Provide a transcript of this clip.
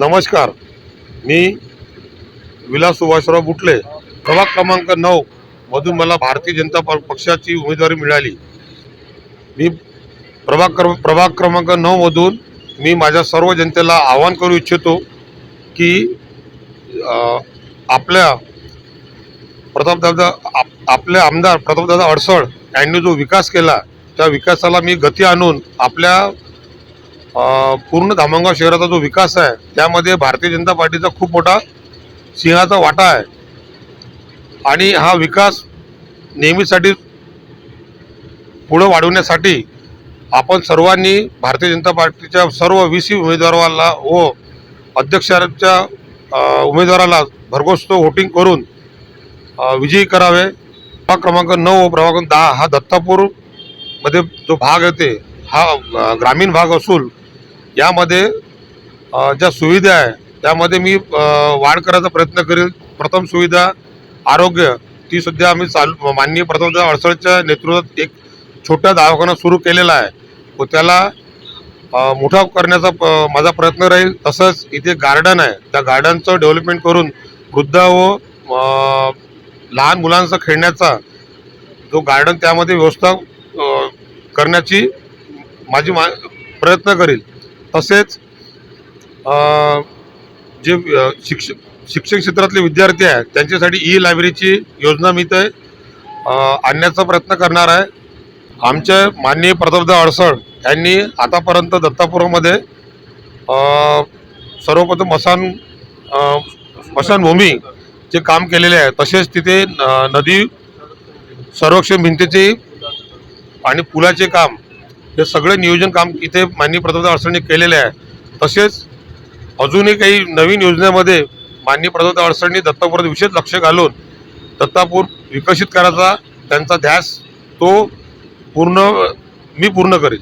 नमस्कार. मी विलास सुभाषराव बुटले. प्रभाग क्रमांक नऊ मधून मला भारतीय जनता प- पक्षाची उमेदवारी मिळाली. मी प्रभाग क्र प्रभाग क्रमांक नऊमधून मी माझ्या सर्व जनतेला आवाहन करू इच्छितो की आपल्या प्रतापदादा आप- आपले आमदार प्रतापदादा अडसळ यांनी जो विकास केला त्या विकासाला मी गती आणून आपल्या पूर्ण धामणगाव शहराचा जो विकास आहे त्यामध्ये भारतीय जनता पार्टीचा खूप मोठा सिंहाचा वाटा आहे. आणि हा विकास नेहमीसाठी पुढं वाढवण्यासाठी आपण सर्वांनी भारतीय जनता पार्टीच्या सर्व वीस उमेदवाराला व अध्यक्षाच्या उमेदवाराला भरघोस तो वोटिंग करून विजयी करावे. हा क्रमांक नऊ व क्रमांक दहा हा दत्तापूरमध्ये जो भाग येते हा ग्रामीण भाग असून यामध्ये ज्या सुविधा आहे त्यामध्ये मी वाढ करायचा प्रयत्न करेल. प्रथम सुविधा आरोग्य ती सध्या आम्ही चालू माननीय प्रथम अडसळच्या नेतृत्वात एक छोटा दवाखाना सुरू केलेला आहे. व त्याला मोठा करण्याचा प- माझा प्रयत्न राहील. तसंच इथे गार्डन आहे. त्या गार्डनचं डेव्हलपमेंट करून वृद्ध व लहान मुलांचा खेळण्याचा जो गार्डन त्यामध्ये व्यवस्था करण्याची माझी मा प्रयत्न करील. तसेच जे शिक्षक शिक्षण क्षेत्रातले विद्यार्थी आहेत त्यांच्यासाठी ई लायब्ररीची योजना मी ते आणण्याचा प्रयत्न करणार आहे. आमचे माननीय प्रतापदा अडसळ यांनी आतापर्यंत दत्तापूरमध्ये सर्वप्रथम मसान स्मशानभूमी जे काम केलेले आहे तसेच तिथे न- नदी संरक्षण भिंतीचे आणि पुलाचे काम हे सगळे नियोजन काम इथे माननीय प्रतापदा अडचणी केलेले आहे. तसेच अजूनही काही नवीन योजनेमध्ये माननीय प्रतापदा अडसळणी दत्तापुरात विशेष लक्ष घालून दत्तापूर विकसित करायचा त्यांचा ध्यास तो पूर्ण मी पूर्ण करेन.